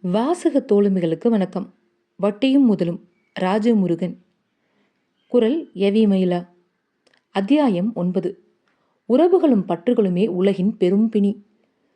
வாசக தோழமைகளுக்கு வணக்கம். வட்டியும் முதலும். ராஜமுருகன். குரல் எவி மயிலா. அத்தியாயம் ஒன்பது. உறவுகளும் பற்றுகளுமே உலகின் பெரும் பிணி.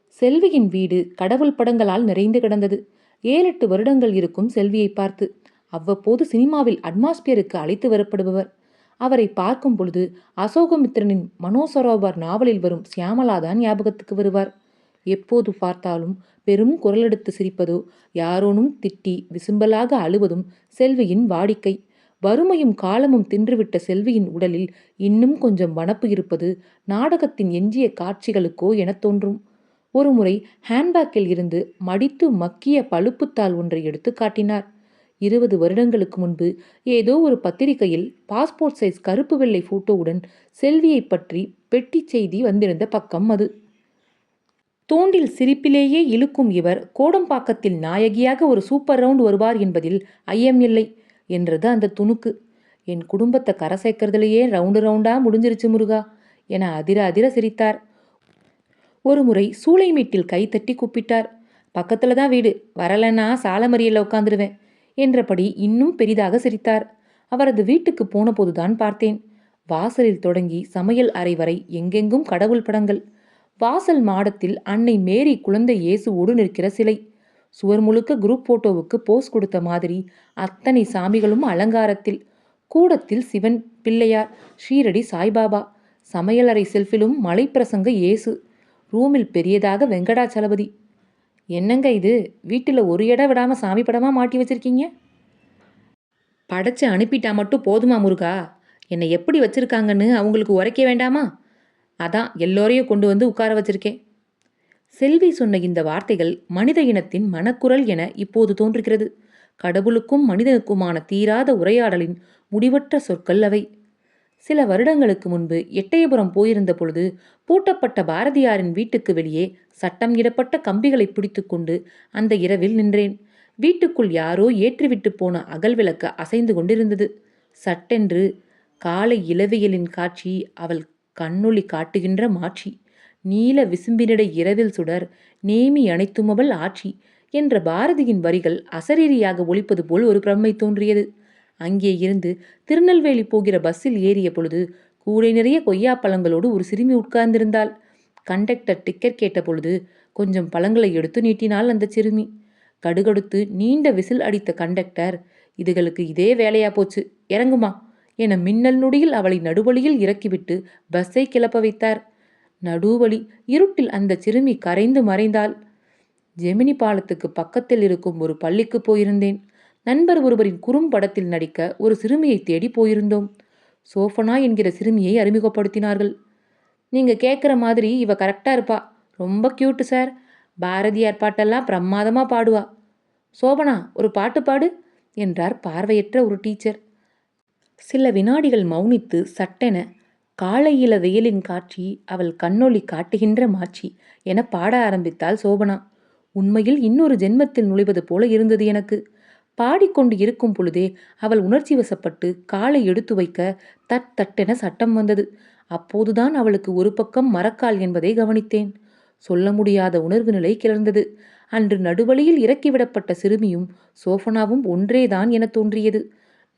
செல்வியின் வீடு கடவுள் படங்களால் நிறைந்து கிடந்தது. ஏழெட்டு வருடங்கள் இருக்கும் செல்வியை பார்த்து அவ்வப்போது சினிமாவில் அட்மாஸ்பியருக்கு அழைத்து வரப்படுபவர். அவரை பார்க்கும் பொழுது அசோகமித்திரனின் மனோசரோவர் நாவலில் வரும் சியாமலாதான் ஞாபகத்துக்கு வருவார். எப்போது பார்த்தாலும் பெரும் குரலெடுத்து சிரிப்பதோ யாரோனும் திட்டி விசும்பலாக அழுவதும் செல்வியின் வாடிக்கை. வறுமையும் காலமும் தின்றுவிட்ட செல்வியின் உடலில் இன்னும் கொஞ்சம் வனப்பு இருப்பது நாடகத்தின் எஞ்சிய காட்சிகளுக்கோ எனத் தோன்றும். ஒருமுறை ஹேண்ட்பேக்கில் இருந்து மடித்து மக்கிய பழுப்புத்தாள் ஒன்றை எடுத்து காட்டினார். இருபது வருடங்களுக்கு முன்பு ஏதோ ஒரு பத்திரிகையில் பாஸ்போர்ட் சைஸ் கருப்பு வெள்ளை போட்டோவுடன் செல்வியை பற்றி பெட்டி செய்தி வந்திருந்த பக்கம் அது. தூண்டில் சிரிப்பிலேயே இழுக்கும் இவர் கோடம்பாக்கத்தில் நாயகியாக ஒரு சூப்பர் ரவுண்ட் வருவார் என்பதில் ஐயம் இல்லை என்றது அந்த துணுக்கு. என் குடும்பத்தை கரை சேர்க்கறதுலையே ரவுண்டு ரவுண்டா முடிஞ்சிருச்சு முருகா என அதிர அதிர சிரித்தார். ஒரு முறை சூளைமேட்டில் கைத்தட்டி கூப்பிட்டார். பக்கத்துல தான் வீடு வரலன்னா சாலமறியில் உட்காந்துருவேன் என்றபடி இன்னும் பெரிதாக சிரித்தார். அவரது வீட்டுக்கு போன போதுதான் பார்த்தேன். வாசலில் தொடங்கி சமையல் அறை வரை எங்கெங்கும் கடவுள் படங்கள். வாசல் மாடத்தில் அன்னை மேரி குழந்தை இயேசுவோடு நிற்கிற சிலை. சுவர் முழுக்க குரூப் போட்டோவுக்கு போஸ் கொடுத்த மாதிரி அத்தனை சாமிகளும் அலங்காரத்தில். கூடத்தில் சிவன் பிள்ளையார் ஷீரடி சாய்பாபா சமையலறை செல்ஃபிலும் மலைப்பிரசங்க இயேசு. ரூமில் பெரியதாக வெங்கடாச்சலபதி. என்னங்க இது? வீட்டில் ஒரு இடம் விடாமல் சாமி படமாக மாட்டி வச்சிருக்கீங்க? படைச்சு அனுப்பிட்டா மட்டும் போதுமா முருகா? என்னை எப்படி வச்சிருக்காங்கன்னு அவங்களுக்கு உரைக்க வேண்டாமா? அதான் எல்லோரையும் கொண்டு வந்து உட்கார வச்சிருக்கேன். செல்வி சொன்ன இந்த வார்த்தைகள் மனித இனத்தின் மனக்குரல் என இப்போது தோன்றுகிறது. கடவுளுக்கும் மனிதனுக்குமான தீராத உரையாடலின் முடிவற்ற சொற்கள் அவை. சில வருடங்களுக்கு முன்பு எட்டயபுரம் போயிருந்த பொழுது பூட்டப்பட்ட பாரதியாரின் வீட்டுக்கு வெளியே சட்டம் இடப்பட்ட கம்பிகளை பிடித்துக்கொண்டு அந்த இரவில் நின்றேன். வீட்டுக்குள் யாரோ ஏற்றிவிட்டு போன அகல் விளக்க அசைந்து கொண்டிருந்தது. சட்டென்று காலை இளவியலின் காட்சி அவள் கண்ணொளி காட்டுகின்ற மாட்சி. நீல விசும்பினிட இரவில் சுடர் நேமி அனைத்துமவள் ஆட்சி என்ற பாரதியின் வரிகள் அசரீரியாக ஒலிப்பது போல் ஒரு பிரம்மை தோன்றியது. அங்கே இருந்து திருநெல்வேலி போகிற பஸ்ஸில் ஏறிய பொழுது கூடை நிறைய கொய்யா பழங்களோடு ஒரு சிறுமி உட்கார்ந்திருந்தாள். கண்டக்டர் டிக்கெட் கேட்ட பொழுது கொஞ்சம் பழங்களை எடுத்து நீட்டினாள் அந்த சிறுமி. கடுகடுத்து நீண்ட விசில் அடித்த கண்டக்டர் இதுகளுக்கு இதே வேலையா போச்சு இறங்குமா? என மின்னல் நொடியில் அவளை நடுவழியில் இறக்கிவிட்டு பஸ்ஸை கிளப்ப வைத்தார். நடுவழி இருட்டில் அந்த சிறுமி கரைந்து மறைந்தாள். ஜெமினி பாலத்துக்கு பக்கத்தில் இருக்கும் ஒரு பள்ளிக்கு போயிருந்தேன். நண்பர் ஒருவரின் குறும்படத்தில் நடிக்க ஒரு சிறுமியை தேடி போயிருந்தோம். சோஃபனா என்கிற சிறுமியை அறிமுகப்படுத்தினார்கள். நீங்க கேட்குற மாதிரி இவ கரெக்டா இருப்பா. ரொம்ப கியூட்டு சார். பாரதியார் பாட்டெல்லாம் பிரமாதமாக பாடுவா. சோபனா ஒரு பாட்டு பாடு என்றார் பார்வையற்ற ஒரு டீச்சர். சில வினாடிகள் மௌனித்து சட்டென காலையில வெயிலின் காட்சி அவள் கண்ணொளி காட்டுகின்ற மாட்சி என பாட ஆரம்பித்தாள் சோபனா. உண்மையில் இன்னொரு ஜென்மத்தில் நுழைவது போல இருந்தது எனக்கு. பாடிக்கொண்டு இருக்கும் பொழுதே அவள் உணர்ச்சி வசப்பட்டு காலை எடுத்து வைக்க தட் தட்டென சட்டம் வந்தது. அப்போதுதான் அவளுக்கு ஒரு பக்கம் மரக்கால் என்பதை கவனித்தேன். சொல்ல முடியாத உணர்வு நிலை கிளர்ந்தது. அன்று நடுவழியில் இறக்கிவிடப்பட்ட சிறுமியும் சோஃபனாவும் ஒன்றேதான் என தோன்றியது.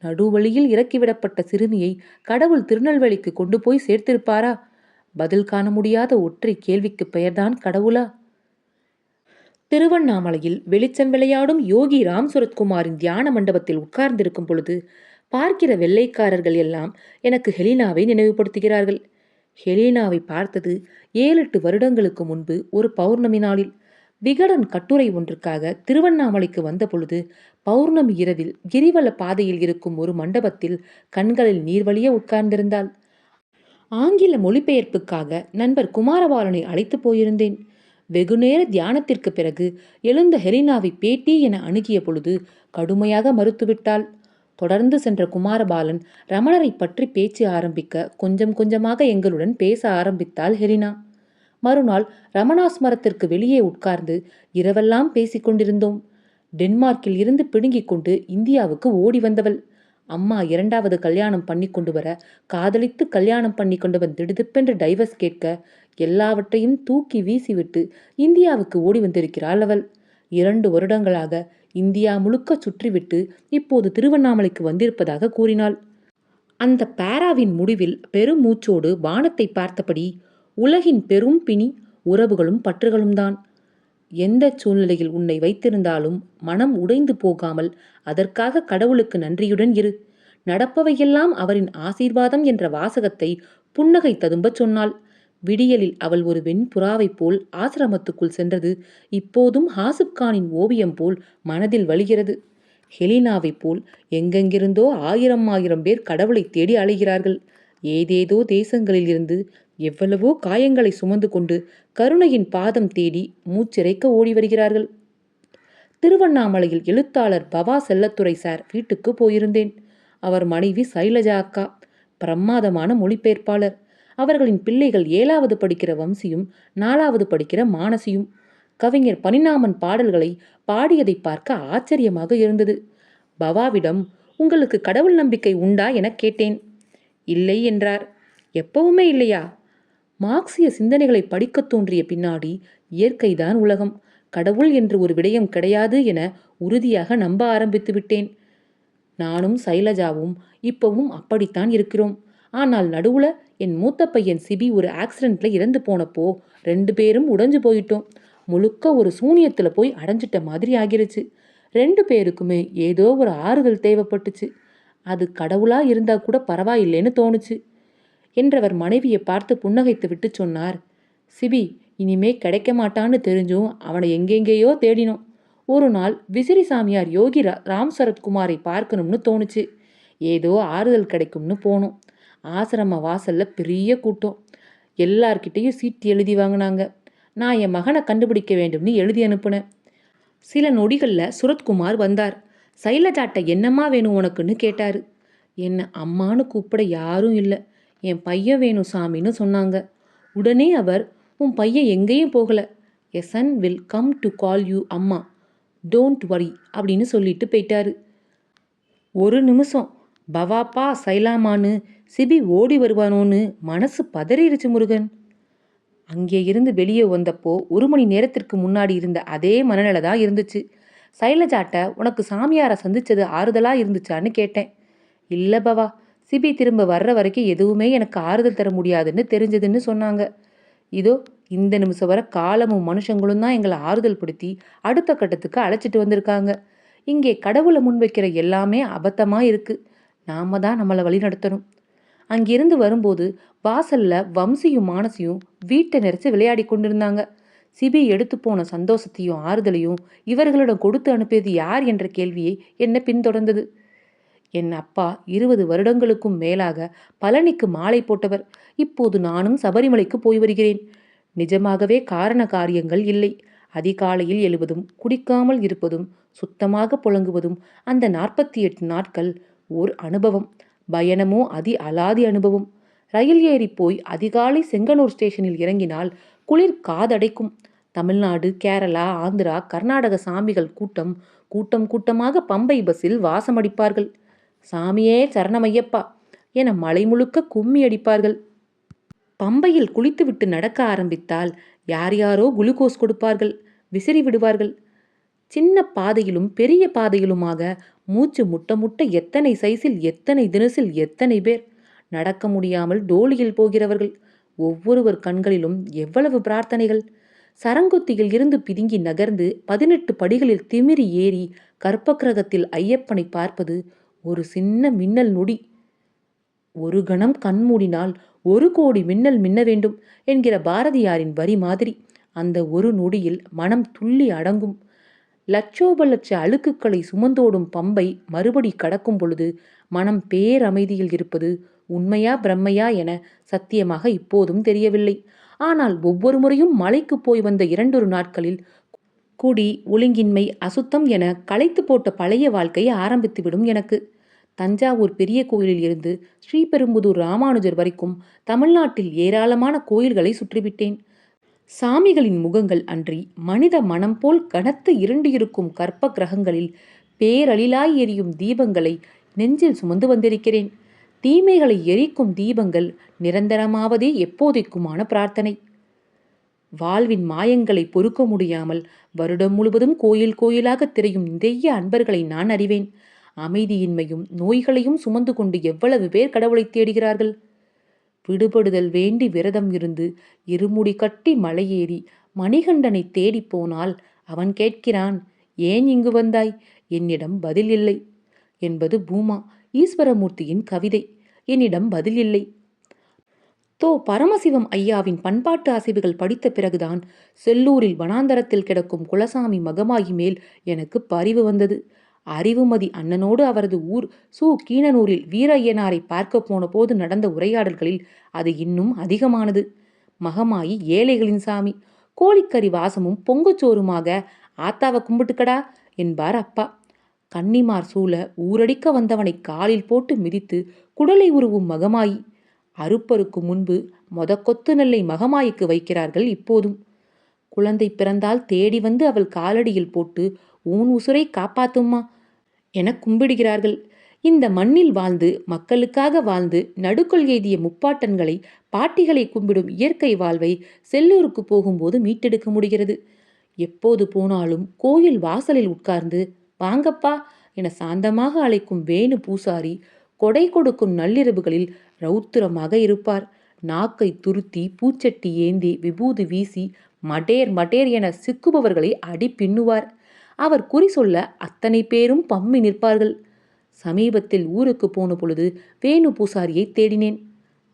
நடுவழியில் இறக்கிவிடப்பட்ட சிறுமியை கடவுள் திருநெல்வேலிக்கு கொண்டு போய் சேர்த்திருப்பாரா? பதில் காண முடியாத ஒற்றை கேள்விக்கு பெயர்தான் கடவுளா? திருவண்ணாமலையில் வெளிச்சம் விளையாடும் யோகி ராம் சுரத்குமாரின் தியான மண்டபத்தில் உட்கார்ந்திருக்கும் பொழுது பார்க்கிற வெள்ளைக்காரர்கள் எல்லாம் எனக்கு ஹெலினாவை நினைவுபடுத்துகிறார்கள். ஹெலினாவை பார்த்தது ஏழு எட்டு வருடங்களுக்கு முன்பு ஒரு பௌர்ணமி நாளில். விகடன் கட்டுரை ஒன்றுக்காக திருவண்ணாமலைக்கு வந்த பொழுது பௌர்ணமி இரவில் கிரிவல பாதையில் இருக்கும் ஒரு மண்டபத்தில் கண்களில் நீர்வழிய உட்கார்ந்திருந்தாள். ஆங்கில மொழிபெயர்ப்புக்காக நண்பர் குமாரபாலனை அழைத்து போயிருந்தேன். வெகுநேர தியானத்திற்கு பிறகு எழுந்த ஹெலினாவை பேட்டி என அணுகிய பொழுது கடுமையாக மறுத்துவிட்டாள். தொடர்ந்து சென்ற குமாரபாலன் ரமணரை பற்றி பேச்சு ஆரம்பிக்க கொஞ்சம் கொஞ்சமாக எங்களுடன் பேச ஆரம்பித்தாள் ஹெலினா. மறுநாள் ரமணாஸ்மரத்திற்கு வெளியே உட்கார்ந்து இரவெல்லாம் பேசிக்கொண்டிருந்தோம் கொண்டிருந்தோம். டென்மார்க்கில் இருந்து பிடுங்கிக் கொண்டு இந்தியாவுக்கு ஓடி வந்தவள். அம்மா இரண்டாவது கல்யாணம் பண்ணி கொண்டு வர காதலித்து கல்யாணம் பண்ணி கொண்டவன் திடுதிப்பென்று டைவர்ஸ் கேட்க எல்லாவற்றையும் தூக்கி வீசிவிட்டு இந்தியாவுக்கு ஓடி வந்திருக்கிறாள் அவள். இரண்டு வருடங்களாக இந்தியா முழுக்க சுற்றிவிட்டு இப்போது திருவண்ணாமலைக்கு வந்திருப்பதாக கூறினாள். அந்த பாராவின் முடிவில் பெருமூச்சோடு வானத்தை பார்த்தபடி உலகின் பெரும் பிணி உறவுகளும் பற்றுகளும் தான் எந்த சூழ்நிலையில் உன்னை வைத்திருந்தாலும் மனம் உடைந்து போகாமல் அதற்காக கடவுளுக்கு நன்றியுடன் இரு. நடப்பவையெல்லாம் அவரின் ஆசீர்வாதம் என்ற வாசகத்தை புன்னகை ததும்பச் சொன்னாள். விடியலில் அவள் ஒரு வெண்புறாவைப் போல் ஆசிரமத்துக்குள் சென்றது. இப்போதும் ஹாசிப் கானின் ஓவியம் போல் மனதில் வழிகிறது. ஹெலினாவைப் போல் எங்கெங்கிருந்தோ ஆயிரம் ஆயிரம் பேர் கடவுளை தேடி அலைகிறார்கள். ஏதேதோ தேசங்களில் இருந்து எவ்வளவோ காயங்களை சுமந்து கொண்டு கருணையின் பாதம் தேடி மூச்சிறைக்க ஓடி வருகிறார்கள். திருவண்ணாமலையில் எழுத்தாளர் பவா செல்லத்துறை சார் வீட்டுக்கு போயிருந்தேன். அவர் மனைவி சைலஜா அக்கா பிரமாதமான மொழிபெயர்ப்பாளர். அவர்களின் பிள்ளைகள் ஏழாவது படிக்கிற வம்சியும் நாலாவது படிக்கிற மானசியும். கவிஞர் பனிநாமன் பாடல்களை பாடியதை பார்க்க ஆச்சரியமாக இருந்தது. பவாவிடம் உங்களுக்கு கடவுள் நம்பிக்கை உண்டா? என கேட்டேன். இல்லை என்றார். எப்பவுமே இல்லையா? மார்க்சிய சிந்தனைகளை படிக்கத் தோன்றிய பின்னாடி இயற்கைதான் உலகம். கடவுள் என்று ஒரு விடயம் கிடையாது என உறுதியாக நம்ப ஆரம்பித்து விட்டேன். நானும் சைலஜாவும் இப்பவும் அப்படித்தான் இருக்கிறோம். ஆனால் நடுவுல என் மூத்த பையன் சிபி ஒரு ஆக்சிடென்ட்ல இறந்து போனப்போ ரெண்டு பேரும் உடைஞ்சு போயிட்டோம். முழுக்க ஒரு சூனியத்துல போய் அடைஞ்சிட்ட மாதிரி ஆகிருச்சு. ரெண்டு பேருக்குமே ஏதோ ஒரு ஆறுதல் தேவைப்பட்டுச்சு. அது கடவுளா இருந்தா கூட பரவாயில்லைன்னு தோணுச்சு. என்றவர் மனைவியை பார்த்து புன்னகைத்து விட்டு சொன்னார். சிபி இனிமே கிடைக்க மாட்டான்னு தெரிஞ்சும் அவனை எங்கெங்கேயோ தேடினோம். ஒரு நாள் விசிறி சாமியார் யோகி ராம் சரத்குமாரை பார்க்கணும்னு தோணுச்சு. ஏதோ ஆறுதல் கிடைக்கும்னு போனோம். ஆசிரம வாசல்ல பெரிய கூட்டம். எல்லார்கிட்டேயும் சீட்டு எழுதி வாங்கினாங்க. நான் என் மகனை கண்டுபிடிக்க வேண்டும்னு எழுதி அனுப்புனேன். சில நொடிகளில் சுரத்குமார் வந்தார். சைலஜாட்ட என்னம்மா வேணும் உனக்குன்னு கேட்டார். என்ன அம்மான்னு கூப்பிட யாரும் இல்லை. என் பையன் வேணும் சாமின்னு சொன்னாங்க. உடனே அவர் உன் பையன் எங்கேயும் போகல. A son will come to call you அம்மா. டோன்ட் வரி அப்படின்னு சொல்லிட்டு போயிட்டாரு. ஒரு நிமிஷம் பவாப்பா சைலாமான்னு சிபி ஓடி வருவானோன்னு மனசு பதறிடுச்சு முருகன். அங்கே இருந்து வெளியே வந்தப்போ ஒரு மணி நேரத்திற்கு முன்னாடி இருந்த அதே மனநிலை தான் இருந்துச்சு. சைலஜாட்ட உனக்கு சாமியாரை சந்திச்சது ஆறுதலாக இருந்துச்சான்னு கேட்டேன். இல்லை பவா சிபி திரும்ப வர்ற வரைக்கும் எதுவுமே எனக்கு ஆறுதல் தர முடியாதுன்னு தெரிஞ்சதுன்னு சொன்னாங்க. இதோ இந்த நிமிஷம் வர காலமும் மனுஷங்களும் தான் எங்களை ஆறுதல் படுத்தி அடுத்த கட்டத்துக்கு அழைச்சிட்டு வந்திருக்காங்க. இங்கே கடவுளை முன்வைக்கிற எல்லாமே அபத்தமாக இருக்குது நாம தான் நம்மளை வழி நடத்தணும். அங்கிருந்து வரும்போது வாசல்ல வம்சியும் மானசியும் வீட்டை நெரிச்சு விளையாடி கொண்டிருந்தாங்க. சிபி எடுத்து போன சந்தோஷத்தையும் ஆறுதலையும் இவர்களிடம் கொடுத்து அனுப்பியது யார் என்ற கேள்வியை என்ன பின்தொடர்ந்தது. என் அப்பா இருபது வருடங்களுக்கும் மேலாக பழனிக்கு மாலை போட்டவர். இப்போது நானும் சபரிமலைக்கு போய் வருகிறேன். நிஜமாகவே காரண காரியங்கள் இல்லை. அதிகாலையில் எழுவதும் குடிக்காமல் இருப்பதும் சுத்தமாக புழங்குவதும் அந்த நாற்பத்தி எட்டு நாட்கள் ஓர் அனுபவம். பயணமோ அதி அலாதி அனுபவம். ரயில் ஏறி போய் அதிகாலை செங்கனூர் ஸ்டேஷனில் இறங்கினால் குளிர் காதடைக்கும். தமிழ்நாடு கேரளா ஆந்திரா கர்நாடக சாமிகள் கூட்டம் கூட்டம் கூட்டமாக பம்பை பஸ்ஸில் வாசமடிப்பார்கள். சாமியே சரணமையப்பா என மலை முழுக்க கும்மி அடிப்பார்கள். பம்பையில் குளித்துவிட்டு நடக்க ஆரம்பித்தால் யார் யாரோ குளுக்கோஸ் கொடுப்பார்கள் விசிறி விடுவார்கள். சின்ன பாதையிலும் பெரிய பாதையிலுமாக மூச்சு முட்ட முட்ட எத்தனை சைஸில் எத்தனை தினசில் எத்தனை பேர் நடக்க முடியாமல் டோலியில் போகிறவர்கள். ஒவ்வொருவர் கண்களிலும் எவ்வளவு பிரார்த்தனைகள். சரங்குத்தியில் இருந்து பிதுங்கி நகர்ந்து பதினெட்டு படிகளில் திமிரி ஏறி கற்பக்கிரகத்தில் ஐயப்பனை பார்ப்பது ஒரு சின்ன மின்னல் நொடி. ஒரு கணம் கண்மூடினால் ஒரு கோடி மின்னல் மின்ன வேண்டும் என்கிற பாரதியாரின் வரி மாதிரி. அந்த ஒரு நொடியில் மனம் துள்ளி அடங்கும். லட்சோப லட்ச அழுக்குகளை சுமந்தோடும் பம்பை மறுபடி கடக்கும் பொழுது மனம் பேரமைதியில் இருப்பது உண்மையா பிரம்மையா என சத்தியமாக இப்போதும் தெரியவில்லை. ஆனால் ஒவ்வொரு முறையும் மலைக்கு போய் வந்த இரண்டொரு நாட்களில் குடி ஒழுங்கின்மை அசுத்தம் என களைத்து போட்ட பழைய வாழ்க்கையை ஆரம்பித்துவிடும் எனக்கு. தஞ்சாவூர் பெரிய கோயிலில் இருந்து ஸ்ரீபெரும்புதூர் ராமானுஜர் வரைக்கும் தமிழ்நாட்டில் ஏராளமான கோயில்களை சுற்றிவிட்டேன். சாமிகளின் முகங்கள் அன்றி மனித மனம் போல் கனத்து இருண்டு இருக்கும் கற்ப கிரகங்களில் பேரழிலாய் எரியும் தீபங்களை நெஞ்சில் சுமந்து வந்திருக்கிறேன். தீமைகளை எரிக்கும் தீபங்கள் நிரந்தரமாவதே எப்போதைக்குமான பிரார்த்தனை. வாழ்வின் மாயங்களை பொறுக்க முடியாமல் வருடம் முழுவதும் கோயில் கோயிலாக திரையும் நிறைய அன்பர்களை நான் அறிவேன். அமைதியின்மையும் நோய்களையும் சுமந்து கொண்டு எவ்வளவு பேர் கடவுளை தேடுகிறார்கள்? விடுபடுதல் வேண்டி விரதம் இருந்து இருமுடி கட்டி மலையேறி மணிகண்டனை தேடிப் போனால் அவன் கேட்கிறான் ஏன் இங்கு வந்தாய்? என்னிடம் பதில் இல்லை என்பது பூமா ஈஸ்வரமூர்த்தியின் கவிதை. என்னிடம் பதில் இல்லை. தோ பரமசிவம் ஐயாவின் பண்பாட்டு அசைவுகள் படித்த பிறகுதான் செல்லூரில் வனாந்தரத்தில் கிடக்கும் குலசாமி மகமாயி மேல் எனக்கு பரிவு வந்தது. அறிவுமதி அண்ணனோடு அவரது ஊர் சு. கீணனூரில் வீரய்யனாரை பார்க்க போன போது நடந்த உரையாடல்களில் அது இன்னும் அதிகமானது. மகமாயி ஏழைகளின் சாமி. கோழிக்கறி வாசமும் பொங்குச்சோறுமாக ஆத்தாவை கும்பிட்டுக்கடா என்பார் அப்பா. கன்னிமார் சூழ ஊரடிக்க வந்தவனை காலில் போட்டு மிதித்து குடலை உருவும் மகமாயி. அறுப்பருக்கு முன்பு மொதக்கொத்து நெல்லை மகமாய்க்கு வைக்கிறார்கள் இப்போதும். குழந்தை பிறந்தால் தேடி வந்து அவள் காலடியில் போட்டு ஊன் உசுரை காப்பாத்தும்மா என கும்பிடுகிறார்கள். இந்த மண்ணில் வாழ்ந்து மக்களுக்காக வாழ்ந்து நடுக்கொள் எய்திய முப்பாட்டன்களை பாட்டிகளை கும்பிடும் இயற்கை வாழ்வை செல்லூருக்கு போகும்போது மீட்டெடுக்க முடிகிறது. எப்போது போனாலும் கோயில் வாசலில் உட்கார்ந்து வாங்கப்பா என சாந்தமாக அழைக்கும் வேணு பூசாரி கொடை கொடுக்கும் நள்ளிரவுகளில் ரௌத்திரமாக இருப்பார். நாக்கை துருத்தி பூச்சட்டி ஏந்தி விபூதி வீசி மடேர் மடேர் என சிக்குபவர்களை அடி பின்னுவார். அவர் குறி சொல்ல அத்தனை பேரும் பம்மி நிற்பார்கள். சமீபத்தில் ஊருக்கு போன பொழுது வேணு பூசாரியை தேடினேன்.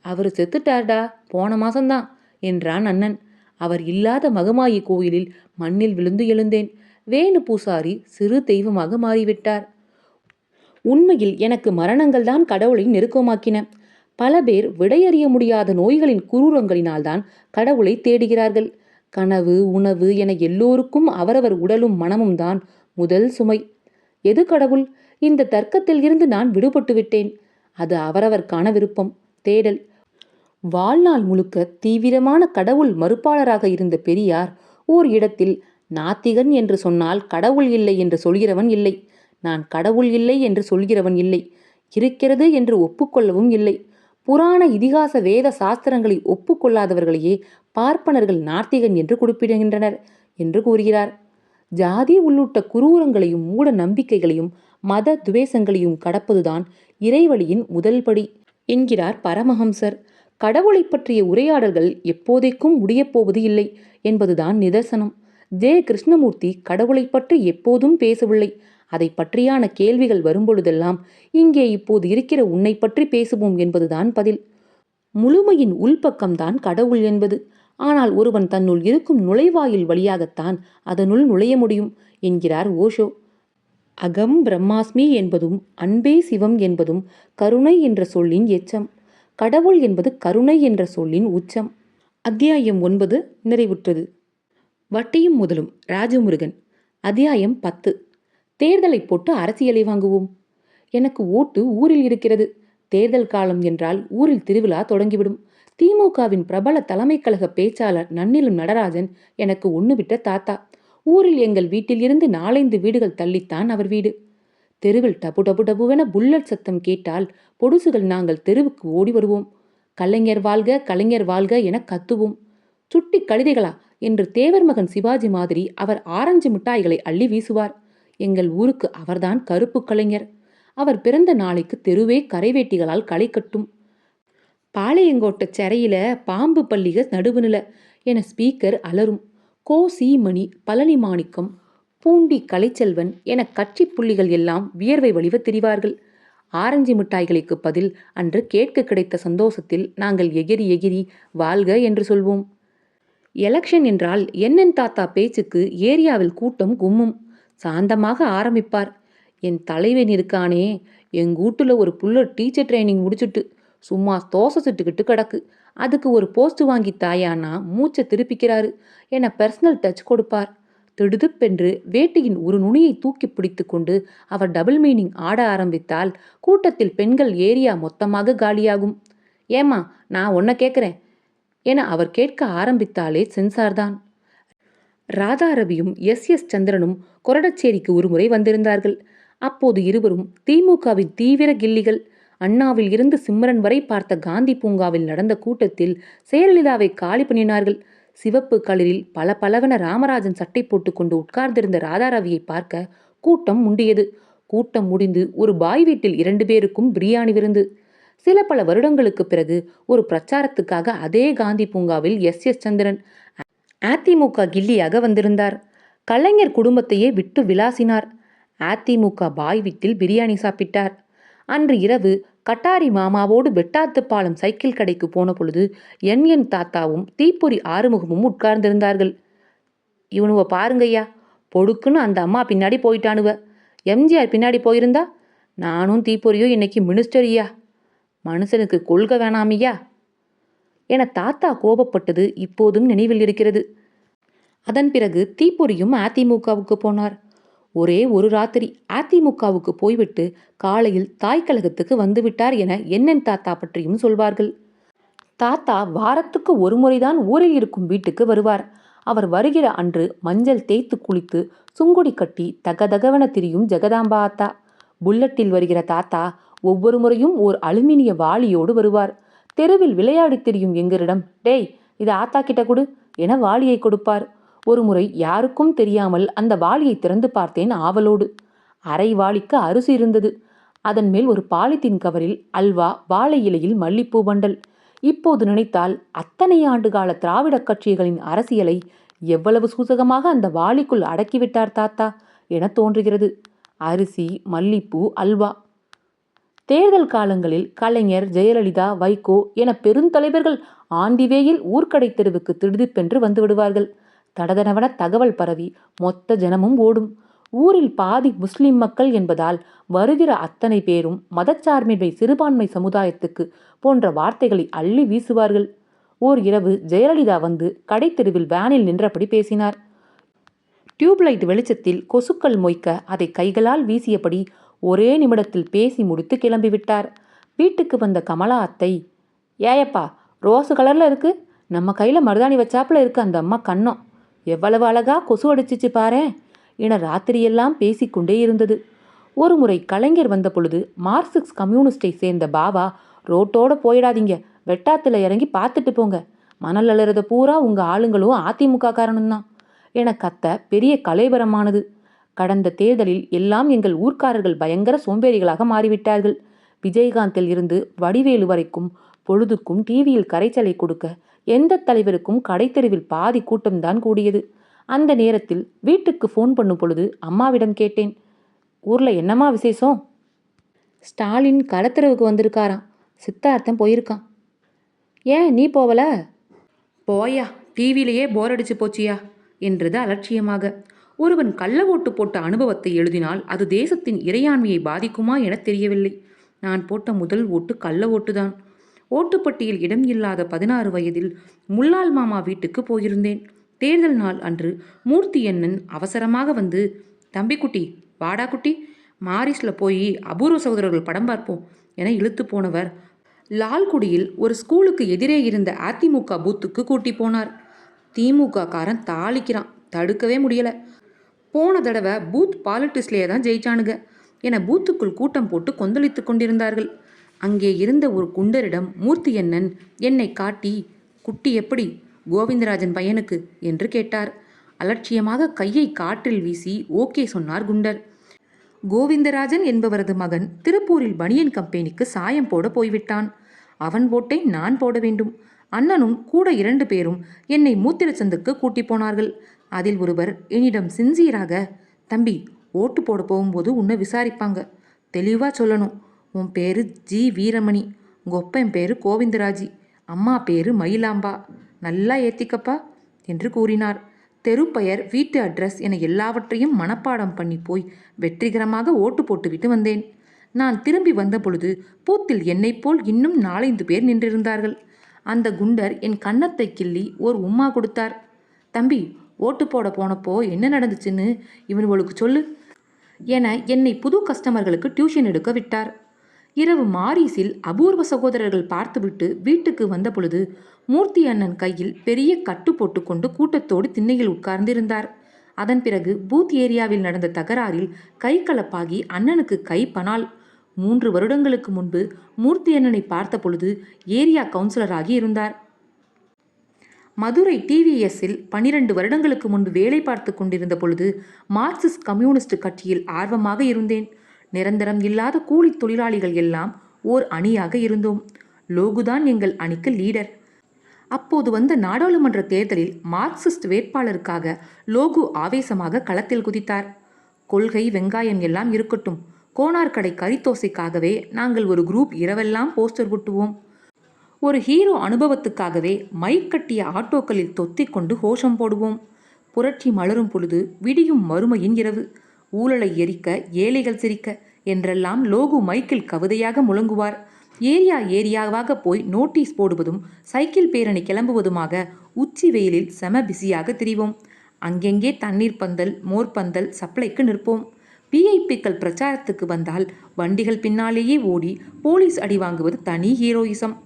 அவர் செத்துட்டார்டா போன மாசம்தான் என்றான் அண்ணன். அவர் இல்லாத மகமாயி கோயிலில் மண்ணில் விழுந்து எழுந்தேன். வேணு பூசாரி சிறு தெய்வமாக மாறிவிட்டார். உண்மையில் எனக்கு மரணங்கள் தான் கடவுளை நெருக்கமாக்கின. பல பேர் விடையறிய முடியாத நோய்களின் குரூரங்களினால்தான் கடவுளை தேடுகிறார்கள். கனவு உணவு என எல்லோருக்கும் அவரவர் உடலும் மனமும் தான் முதல் சுமை. எது கடவுள்? இந்த தர்க்கத்தில் இருந்து நான் விடுபட்டு விட்டேன். அது அவரவர்க்கான விருப்பம். தேடல். வாழ்நாள் முழுக்க தீவிரமான கடவுள் மறுப்பாளராக இருந்த பெரியார் ஓர் இடத்தில் நாத்திகன் என்று சொன்னால் கடவுள் இல்லை என்று சொல்கிறவன் இல்லை. நான் கடவுள் இல்லை என்று சொல்கிறவன் இல்லை. இருக்கிறது என்று ஒப்புக்கொள்ளவும் இல்லை. புராண இதிகாச வேத சாஸ்திரங்களை ஒப்புக்கொள்ளாதவர்களையே பார்ப்பனர்கள் நார்த்திகன் என்று குறிப்பிடுகின்றனர் என்று கூறுகிறார். ஜாதி உள்ளிட்ட குரூரங்களையும் மூட நம்பிக்கைகளையும் மத துவேஷங்களையும் கடப்பதுதான் இறைவழியின் முதல் படி என்கிறார் பரமஹம்சர். கடவுளை பற்றிய உரையாடல்கள் எப்போதைக்கும் முடியப்போவது இல்லை என்பதுதான் நிதர்சனம். ஜெய கிருஷ்ணமூர்த்தி கடவுளை பற்றி எப்போதும் பேசவில்லை. அதை பற்றியான கேள்விகள் வரும்பொழுதெல்லாம் இங்கே இப்போது இருக்கிற உன்னை பற்றி பேசுவோம் என்பதுதான் பதில். முழுமையின் உள்பக்கம்தான் கடவுள் என்பது. ஆனால் ஒருவன் தன்னுள் இருக்கும் நுழைவாயில் வழியாகத்தான் அதனுள் நுழைய முடியும் என்கிறார் ஓஷோ. அகம் பிரம்மாஸ்மி என்பதும் அன்பே சிவம் என்பதும் கருணை என்ற சொல்லின் எச்சம். கடவுள் என்பது கருணை என்ற சொல்லின் உச்சம். அத்தியாயம் ஒன்பது நிறைவுற்றது. வட்டியும் முதலும் ராஜமுருகன். அத்தியாயம் பத்து. தேர்தலை போட்டு அரசியலை வாங்குவோம். எனக்கு ஓட்டு ஊரில் இருக்கிறது. தேர்தல் காலம் என்றால் ஊரில் திருவிழா தொடங்கிவிடும். திமுகவின் பிரபல தலைமை கழக பேச்சாளர் நன்னிலும் நடராஜன் எனக்கு ஒன்று விட்ட தாத்தா. ஊரில் எங்கள் வீட்டில் இருந்து நாலைந்து வீடுகள் தள்ளித்தான் அவர் வீடு. தெருவில் டபு டபு டபுவென புல்லட் சத்தம் கேட்டால் பொடுசுகள் நாங்கள் தெருவுக்கு ஓடி வருவோம். கலைஞர் வாழ்க கலைஞர் வாழ்க என கத்துவோம். சுட்டி கழுதைகளா? என்று தேவர் மகன் சிவாஜி மாதிரி அவர் ஆரஞ்சு மிட்டாய்களை அள்ளி வீசுவார். எங்கள் ஊருக்கு அவர்தான் கருப்பு கலைஞர். அவர் பிறந்த நாளைக்கு தெருவே கரைவேட்டிகளால் களை கட்டும். பாளையங்கோட்டை சிறையில பாம்பு பள்ளிக நடுவுநில என ஸ்பீக்கர் அலரும். கோ. சீமணி பழனி மாணிக்கம் பூண்டி கலைச்செல்வன் என கட்சி புள்ளிகள் எல்லாம் வியர்வை வழிவ திரிவார்கள். ஆரஞ்சு மிட்டாய்களுக்கு பதில் அன்று கேட்க கிடைத்த சந்தோஷத்தில் நாங்கள் எகிரி எகிரி வாழ்க என்று சொல்வோம். எலெக்ஷன் என்றால் என்னென் தாத்தா பேச்சுக்கு ஏரியாவில் கூட்டம் கும்மும். சாந்தமாக ஆரம்பிப்பார். என் தலைவன் இருக்கானே எங்கூட்டில் ஒரு புள்ள டீச்சர் ட்ரைனிங் முடிச்சுட்டு சும்மா தோசை சுட்டுக்கிட்டு கிடக்கு. அதுக்கு ஒரு போஸ்ட் வாங்கி தாயானா மூச்சை திருப்பிக்கிறாரு. என பர்சனல் டச் கொடுப்பார். திடுதுப்பென்று வேட்டியின் ஒரு நுனியை தூக்கி பிடித்து கொண்டு அவர் டபுள் மீனிங் ஆட ஆரம்பித்தால் கூட்டத்தில் பெண்கள் ஏரியா மொத்தமாக காலியாகும். ஏமா நான் ஒன்ன கேட்குறேன் என அவர் கேட்க ஆரம்பித்தாலே ராதாரவியும் எஸ். எஸ். சந்திரனும் கொரடச்சேரிக்கு ஒருமுறை வந்திருந்தார்கள். அப்போது இருவரும் திமுகவின் தீவிர கில்லிகள் அண்ணாவில் இருந்து சிம்ரன் வரை பார்த்த காந்தி பூங்காவில் நடந்த கூட்டத்தில் செயலலிதாவை காலி பண்ணினார்கள். சிவப்பு களிரில் பல பலவன ராமராஜன் சட்டை போட்டுக்கொண்டு உட்கார்ந்திருந்த ராதாரவியை பார்க்க கூட்டம் முண்டியது. கூட்டம் முடிந்து ஒரு பாய் வீட்டில் இரண்டு பேருக்கும் பிரியாணி விருந்து. சில பல வருடங்களுக்கு பிறகு ஒரு பிரச்சாரத்துக்காக அதே காந்தி பூங்காவில் எஸ். எஸ். சந்திரன் அதிமுக கில்லியாக வந்திருந்தார். கலைஞர் குடும்பத்தையே விட்டு விளாசினார். அதிமுக பாய் வீட்டில் பிரியாணி சாப்பிட்டார். அன்று இரவு கட்டாரி மாமாவோடு வெட்டாத்துப்பாலம் சைக்கிள் கடைக்கு போன பொழுது என் என் தாத்தாவும் தீப்பொறி ஆறுமுகமும் உட்கார்ந்திருந்தார்கள். இவனுவ பாருங்கய்யா பொடுக்குன்னு அந்த அம்மா பின்னாடி போயிட்டானுவ. எம்ஜிஆர் பின்னாடி போயிருந்தா? நானும் தீப்பொறியும் இன்னைக்கு மினிஸ்டரியா மனுஷனுக்கு கொள்கை வேணாமியா என தாத்தா கோபப்பட்டது இப்போதும் நினைவில் இருக்கிறது. அதன் பிறகு தீப்பொறியும் அதிமுகவுக்கு போனார். ஒரே ஒரு ராத்திரி அதிமுகவுக்கு போய்விட்டு காலையில் தாய் கழகத்துக்கு வந்துவிட்டார் என என்னென் தாத்தா பற்றியும் சொல்வார்கள். தாத்தா வாரத்துக்கு ஒரு முறைதான் ஊரில் இருக்கும் வீட்டுக்கு வருவார். அவர் வருகிற அன்று மஞ்சள் தேய்த்து குளித்து சுங்குடி கட்டி தகதகவன திரியும் ஜெகதாம்பா ஆத்தா புல்லட்டில் வருகிற தாத்தா ஒவ்வொரு முறையும் ஓர் அலுமினிய வாளியோடு வருவார். தெருவில் விளையாடி திரியும் எங்களிடம். டேய் இது ஆத்தா கிட்ட கொடு என வாளியை கொடுப்பார். ஒருமுறை யாருக்கும் தெரியாமல் அந்த வாளியை திறந்து பார்த்தேன் ஆவலோடு. அரை வாளிக்கு அரிசி இருந்தது. அதன் மேல் ஒரு பாலித்தீன் கவரில் அல்வா வாழை இலையில் மல்லிப்பூ பண்டல் இப்போது நினைத்தால் அத்தனை ஆண்டு கால திராவிடக் கட்சிகளின் அரசியலை எவ்வளவு சூசகமாக அந்த வாளிக்குள் அடக்கிவிட்டார் தாத்தா என தோன்றுகிறது. அரிசி மல்லிப்பூ அல்வா. தேர்தல் காலங்களில் கலைஞர் ஜெயலலிதா வைகோ என பெருந்தலைவர்கள் ஆண்டிவேயில் ஊர்க்கடை தெருவுக்கு திடுதிப்பென்று வந்து விடுவார்கள். தகவல் பரவி மொத்த ஜனமும் ஓடும். ஊரில் பாதி முஸ்லிம் மக்கள் என்பதால் வருகிற அத்தனை பேரும் மதச்சார்பின்மை சிறுபான்மை சமுதாயத்துக்கு போன்ற வார்த்தைகளை அள்ளி வீசுவார்கள். ஓர் இரவு ஜெயலலிதா வந்து கடைத்தெருவில் வேனில் நின்றபடி பேசினார். டியூப்லைட் வெளிச்சத்தில் கொசுக்கள் மொய்க்க அதை கைகளால் வீசியபடி ஒரே நிமிடத்தில் பேசி முடித்து கிளம்பிவிட்டார். வீட்டுக்கு வந்த கமலா அத்தை ஏயப்பா ரோஸு கலரில் இருக்கு. நம்ம கையில் மருதாணி வச்சாப்புல இருக்கு அந்த அம்மா கண்ணம். எவ்வளவு அழகா கொசு அடிச்சிச்சு பாரேன் என ராத்திரியெல்லாம் பேசிக்கொண்டே இருந்தது. ஒரு முறை கலைஞர் வந்த பொழுது மார்க்சிஸ்ட் கம்யூனிஸ்டை சேர்ந்த பாபா ரோட்டோட போயிடாதீங்க. வெட்டாத்துல இறங்கி பார்த்துட்டு போங்க. மணல் அழுறத பூரா உங்க ஆளுங்களும் அதிமுக காரணம்தான் என கத்த பெரிய கலைபரமானது கடந்த தேர்தலில் எல்லாம் எங்கள் ஊர்க்காரர்கள் பயங்கர சோம்பேறிகளாக மாறிவிட்டார்கள். விஜயகாந்தில் இருந்து வடிவேலு வரைக்கும் பொழுதுக்கும் டிவியில் கரைச்சலை கொடுக்க எந்த தலைவருக்கும் கடைத்தெருவில் பாதி கூட்டம்தான் கூடியது. அந்த நேரத்தில் வீட்டுக்கு ஃபோன் பண்ணும் பொழுது அம்மாவிடம் கேட்டேன் ஊரில் என்னம்மா விசேஷம்? ஸ்டாலின் கடத்தெருவுக்கு வந்திருக்காராம். சித்தார்த்தம் போயிருக்கான் ஏன் நீ போவல? போயா டிவியிலேயே போர் அடிச்சு போச்சியா? என்றது அலட்சியமாக. ஒருவன் கள்ள ஓட்டு போட்ட அனுபவத்தை எழுதினால் அது தேசத்தின் இறையாண்மையை பாதிக்குமா என தெரியவில்லை. நான் போட்ட முதல் ஓட்டு கள்ள ஓட்டுதான். ஓட்டுப்பட்டியில் இடம் இல்லாத பதினாறு வயதில் முல்லால் மாமா வீட்டுக்கு போயிருந்தேன். தேர்தல் நாள் அன்று மூர்த்தி அண்ணன் அவசரமாக வந்து தம்பிக்குட்டி வாடா குட்டி மாரிஸில் போய் அபூர்வ சகோதரர்கள் படம் பார்ப்போம் என இழுத்து போனவர். லால்குடியில் ஒரு ஸ்கூலுக்கு எதிரே இருந்த அதிமுக பூத்துக்கு கூட்டி போனார். திமுக காரன் தாளிக்கிறான் தடுக்கவே முடியலை. போன தடவை பூத் பாலிட்டிக்ஸ்லேயே தான் ஜெயிச்சானுங்க என பூத்துக்குள் கூட்டம் போட்டு கொந்தளித்து கொண்டிருந்தார்கள். அங்கே இருந்த ஒரு குண்டரிடம் மூர்த்தி அண்ணன் என்னை காட்டி குட்டி எப்படி? கோவிந்தராஜன் பையனுக்கு? என்று கேட்டார். அலட்சியமாக கையை காற்றில் வீசி ஓகே சொன்னார் குண்டர். கோவிந்தராஜன் என்பவரது மகன் திருப்பூரில் பனியன் கம்பெனிக்கு சாயம் போட போய்விட்டான். அவன் ஓட்டை நான் போட வேண்டும். அண்ணனும் கூட இரண்டு பேரும் என்னை மூத்திரச்சந்துக்கு கூட்டி போனார்கள். அதில் ஒருவர் என்னிடம் சின்சியராக தம்பி ஓட்டு போட போகும்போது உன்னை விசாரிப்பாங்க. தெளிவாக சொல்லணும். உன் பேரு ஜி. வீரமணி. கொப்பன் ஒப்பன் பேரு கோவிந்தராஜி. அம்மா பேரு மயிலாம்பா. நல்லா ஏத்திக்கப்பா என்று கூறினார். தெருப்பெயர் வீட்டு அட்ரஸ் என எல்லாவற்றையும் மனப்பாடம் பண்ணி போய் வெற்றிகரமாக ஓட்டு போட்டுவிட்டு வந்தேன். நான் திரும்பி வந்த பொழுது பூத்தில் என்னைப் போல் இன்னும் நாலைந்து பேர் நின்றிருந்தார்கள். அந்த குண்டர் என் கன்னத்தை கிள்ளி ஓர் உம்மா கொடுத்தார். தம்பி ஓட்டு போட போனப்போ என்ன நடந்துச்சுன்னு இவனுவளுக்கு சொல்லு என என்னை புது கஸ்டமர்களுக்கு டியூஷன் எடுக்க விட்டார். இரவு மாரீஸில் அபூர்வ சகோதரர்கள் பார்த்துவிட்டு வீட்டுக்கு வந்த பொழுது மூர்த்தி அண்ணன் கையில் பெரிய கட்டு போட்டுக்கொண்டு கூட்டத்தோடு திண்ணையில் உட்கார்ந்திருந்தார். அதன் பிறகு பூத் ஏரியாவில் நடந்த தகராறில் கை கலப்பாகி அண்ணனுக்கு கை பனால் மூன்று வருடங்களுக்கு முன்பு மூர்த்தி அண்ணனை பார்த்த பொழுது ஏரியா கவுன்சிலராகி இருந்தார். மதுரை டிவிஎஸ்ஸில் பனிரெண்டு வருடங்களுக்கு முன்பு வேலை பார்த்து கொண்டிருந்த பொழுது மார்க்சிஸ்ட் கம்யூனிஸ்ட் கட்சியில் ஆர்வமாக இருந்தேன். நிரந்தரம் இல்லாத கூலி தொழிலாளிகள் எல்லாம் ஓர் அணியாக இருந்தோம். லோகுதான் எங்கள் அணிக்கு லீடர். அப்போது வந்த நாடாளுமன்ற தேர்தலில் மார்க்சிஸ்ட் வேட்பாளருக்காக லோகு ஆவேசமாக களத்தில் குதித்தார். கொள்கை வெங்காயம் எல்லாம் இருக்கட்டும். கோனார்கடை கறித்தோசைக்காகவே நாங்கள் ஒரு குரூப் இரவெல்லாம் போஸ்டர் ஒட்டுவோம். ஒரு ஹீரோ அனுபவத்துக்காகவே மைக் கட்டிய ஆட்டோக்களில் தொத்திக் கொண்டு கோஷம் போடுவோம். புரட்சி மலரும் பொழுது விடியும் மறுமையின் இரவு. ஊழலை எரிக்க ஏழைகள் சிரிக்க என்றெல்லாம் லோகு மைக்கில் கவிதையாக முழங்குவார். ஏரியா ஏரியாவாக போய் நோட்டீஸ் போடுவதும் சைக்கிள் பேரணி கிளம்புவதுமாக உச்சி வெயிலில் செம பிஸியாக திரிவோம். அங்கெங்கே தண்ணீர் பந்தல் மோர் பந்தல் சப்ளைக்கு நிற்போம். விஐபிக்கள் பிரச்சாரத்துக்கு வந்தால் வண்டிகள் பின்னாலேயே ஓடி போலீஸ் அடி வாங்குவது தனி ஹீரோயிசம்.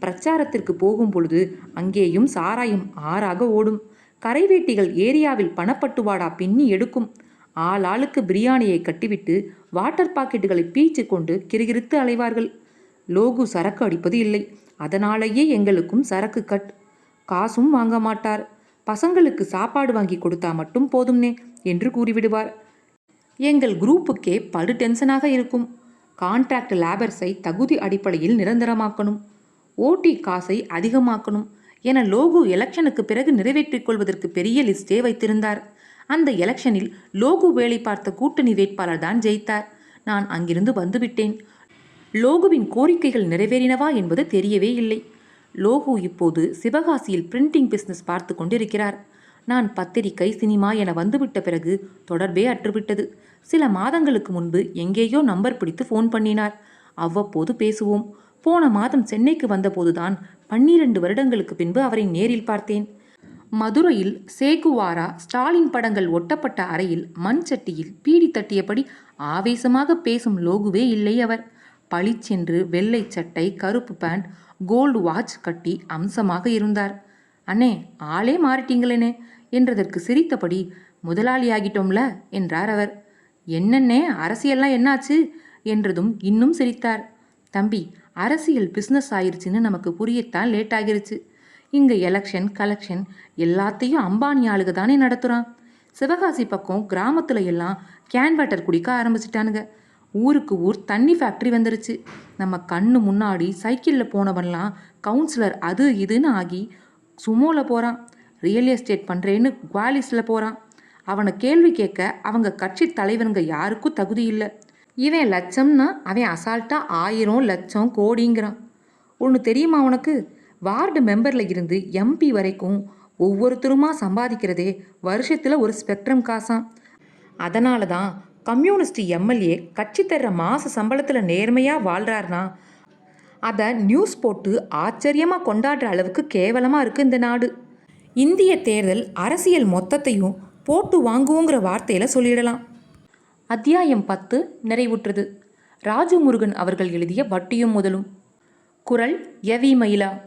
பிரச்சாரத்திற்கு போகும் பொழுது அங்கேயும் சாராயம் ஆறாக ஓடும். கரைவேட்டிகள் ஏரியாவில் பணப்பட்டுவாடா பின்னி எடுக்கும். ஆளாளுக்கு பிரியாணியை கட்டிவிட்டு வாட்டர் பாக்கெட்டுகளை பீச்சு கொண்டு கிறுகிறுத்து அலைவார்கள். லோகு சரக்கு அடிப்பது இல்லை. அதனாலேயே எங்களுக்கும் சரக்கு கட். காசும் வாங்க மாட்டார். பசங்களுக்கு சாப்பாடு வாங்கி கொடுத்தா மட்டும் போதும்னே என்று கூறிவிடுவார். எங்கள் குரூப்புக்கே படு டென்ஷனாக இருக்கும். கான்ட்ராக்ட் லேபர்ஸை தகுதி அடிப்படையில் நிரந்தரமாக்கணும். ஓடி காசை அதிகமாக்கணும் என லோகு எலெக்ஷனுக்கு பிறகு நிறைவேற்றிக் கொள்வதற்கு பெரிய லிஸ்டே வைத்திருந்தார். அந்த எலெக்ஷனில் லோகு வேலை பார்த்த கூட்டணி வேட்பாளர் தான் ஜெயித்தார். நான் அங்கிருந்து வந்துவிட்டேன். லோகுவின் கோரிக்கைகள் நிறைவேறினவா என்பது தெரியவே இல்லை. லோகு இப்போது சிவகாசியில் பிரிண்டிங் பிஸ்னஸ் பார்த்து கொண்டிருக்கிறார். நான் பத்திரிகை சினிமா என வந்துவிட்ட பிறகு தொடர்பே அற்றுவிட்டது. சில மாதங்களுக்கு முன்பு எங்கேயோ நம்பர் பிடித்து ஃபோன் பண்ணினார். அவ்வப்போது பேசுவோம். போன மாதம் சென்னைக்கு வந்தபோதுதான் பன்னிரண்டு வருடங்களுக்கு பின்பு அவரை நேரில் பார்த்தேன். மதுரையில் சேகுவாரா ஸ்டாலின் படங்கள் ஒட்டப்பட்ட அறையில் மண் சட்டியில் பீடி தட்டியபடி ஆவேசமாக பேசும் லோகுவே இல்லை அவர். பளிச்சென்று வெள்ளை சட்டை கருப்பு பேண்ட் கோல்டு வாட்ச் கட்டி அம்சமாக இருந்தார். அண்ணே ஆளே மாறிட்டீங்களேனே என்றதற்கு சிரித்தபடி முதலாளியாகிட்டோம்ல என்றார் அவர். என்னென்னே அரசியல்லாம் என்னாச்சு? என்றதும் இன்னும் சிரித்தார். தம்பி அரசியல் பிஸ்னஸ் ஆயிருச்சுன்னு நமக்கு புரியத்தான் லேட் ஆகிருச்சு. இங்கே எலெக்ஷன் கலெக்ஷன் எல்லாத்தையும் அம்பானி ஆளுக தானே நடத்துகிறான் சிவகாசி பக்கம் கிராமத்தில் எல்லாம் கேன் வாட்டர் குடிக்க ஆரம்பிச்சிட்டானுங்க. ஊருக்கு ஊர் தண்ணி ஃபேக்ட்ரி வந்துருச்சு. நம்ம கண்ணு முன்னாடி சைக்கிளில் போனவன்லாம் கவுன்சிலர் அது இதுன்னு ஆகி சுமோவில் போகிறான் ரியல் எஸ்டேட் பண்ணுறேன்னு குவாலிஸில் போகிறான் அவனை கேள்வி கேட்க அவங்க கட்சி தலைவனுங்க யாருக்கும் தகுதி இல்லை. இவன் லட்சம்னா அவன் அசால்ட்டாக ஆயிரம் லட்சம் கோடிங்கிறான். ஒன்று தெரியுமா உனக்கு? வார்டு மெம்பரில் இருந்து எம்பி வரைக்கும் ஒவ்வொருத்தருமா சம்பாதிக்கிறதே வருஷத்தில் ஒரு ஸ்பெக்ட்ரம் காசாம். அதனால தான் கம்யூனிஸ்ட் எம்எல்ஏ கட்சி தர்ற மாத சம்பளத்தில் நேர்மையாக வாழ்கிறார்னா அதை நியூஸ் போட்டு ஆச்சரியமாக கொண்டாடுற அளவுக்கு கேவலமாக இருக்குது இந்த நாடு. இந்திய தேர்தல் அரசியல் மொத்தத்தையும் போட்டு வாங்குவோங்கிற வார்த்தையில் சொல்லிடலாம். அத்தியாயம் பத்து நிறைவுற்றது. ராஜு முருகன் அவர்கள் எழுதிய வட்டியும் முதலும். குரல் எவி மயிலா.